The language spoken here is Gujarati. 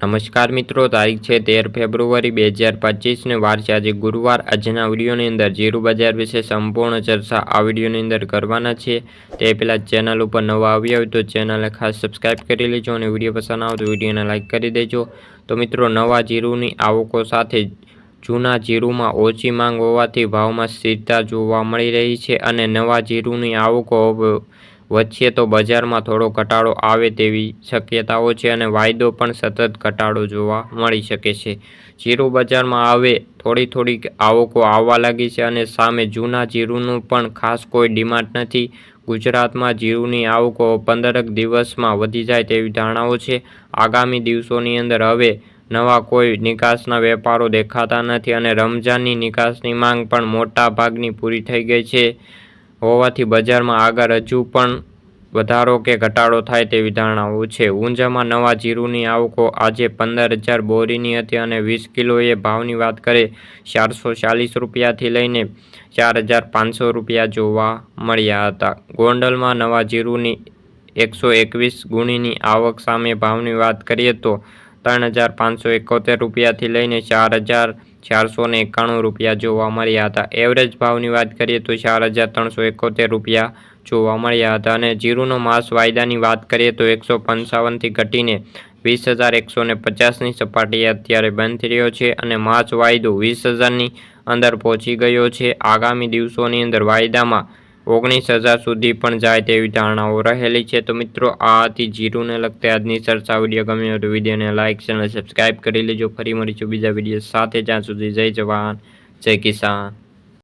નમસ્કાર મિત્રો, તારીખ છે તેર ફેબ્રુઆરી બે હજાર પચીસને વાર છે. આજે ગુરુવાર. આજના વિડીયોની અંદર જીરું બજાર વિશે સંપૂર્ણ ચર્ચા આ વિડીયોની અંદર કરવાના છે. તે પહેલાં ચેનલ ઉપર નવા આવ્યા હોય તો ચેનલને ખાસ સબસ્ક્રાઈબ કરી લેજો અને વીડિયો પસંદ આવે તો વિડીયોને લાઇક કરી દેજો. તો મિત્રો, નવા જીરુની આવકો સાથે જૂના જીરુમાં ઓછી માંગ હોવાથી ભાવમાં સ્થિરતા જોવા મળી રહી છે અને નવા જીરુની આવકો વચ્ચે તો બજારમાં થોડો ઘટાડો આવે તેવી શક્યતાઓ છે અને વાયદો પણ સતત ઘટાડો જોવા મળી શકે છે. જીરું બજારમાં આવે થોડી થોડી આવકો આવવા લાગી છે અને સામે જૂના જીરુનું પણ ખાસ કોઈ ડિમાન્ડ નથી. ગુજરાતમાં જીરુની આવકો પંદરક દિવસમાં વધી જાય તેવી ધારણાઓ છે. આગામી દિવસોની અંદર હવે નવા કોઈ નિકાસના વેપારો દેખાતા નથી અને રમજાનની નિકાસની માંગ પણ મોટા ભાગની પૂરી થઈ ગઈ છે. હોવાથી બજારમાં આગળ હજુ પણ વધારો કે ઘટાડો થાય તેવી ધારણાઓ છે. ઊંઝામાં નવા જીરુની આવકો આજે પંદર હજાર બોરીની હતી અને વીસ કિલોએ ભાવની વાત કરે ચારસો ચાલીસ રૂપિયાથી લઈને ચાર હજાર પાંચસો રૂપિયા જોવા મળ્યા હતા. ગોંડલમાં નવા જીરુની એકસો એકવીસ ગુણીની આવક સામે ભાવની વાત કરીએ તો ત્રણ હજાર પાંચસો એકોતેર રૂપિયાથી લઈને ચાર હજાર ચારસો ને એકાણું રૂપિયા જોવા મળ્યા હતા. એવરેજ ભાવની વાત કરીએ તો ચાર હજાર ત્રણસો એકોતેર રૂપિયા જોવા મળ્યા હતા અને જીરુનો માસ વાયદાની વાત કરીએ તો એકસો પંચાવનથી ઘટીને વીસ હજાર એકસો ને પચાસની સપાટીએ અત્યારે બંધ રહ્યો છે અને માસ વાયદો વીસ હજારની અંદર પહોંચી ગયો છે. આગામી દિવસોની અંદર વાયદામાં ઓગણીસ હજાર સુધી પણ જાય તેવી ધારણાઓ રહેલી છે. તો મિત્રો, આ હતી જીરુને લગતી આજની ચર્ચા વીડિયો. ગમ્યો તો વિડીયોને લાઇક ચેનલ સબસ્ક્રાઈબ કરી લેજો. ફરી મળીશું બીજા વીડિયો સાથે. જ્યાં સુધી જય જવાન, જય કિસાન.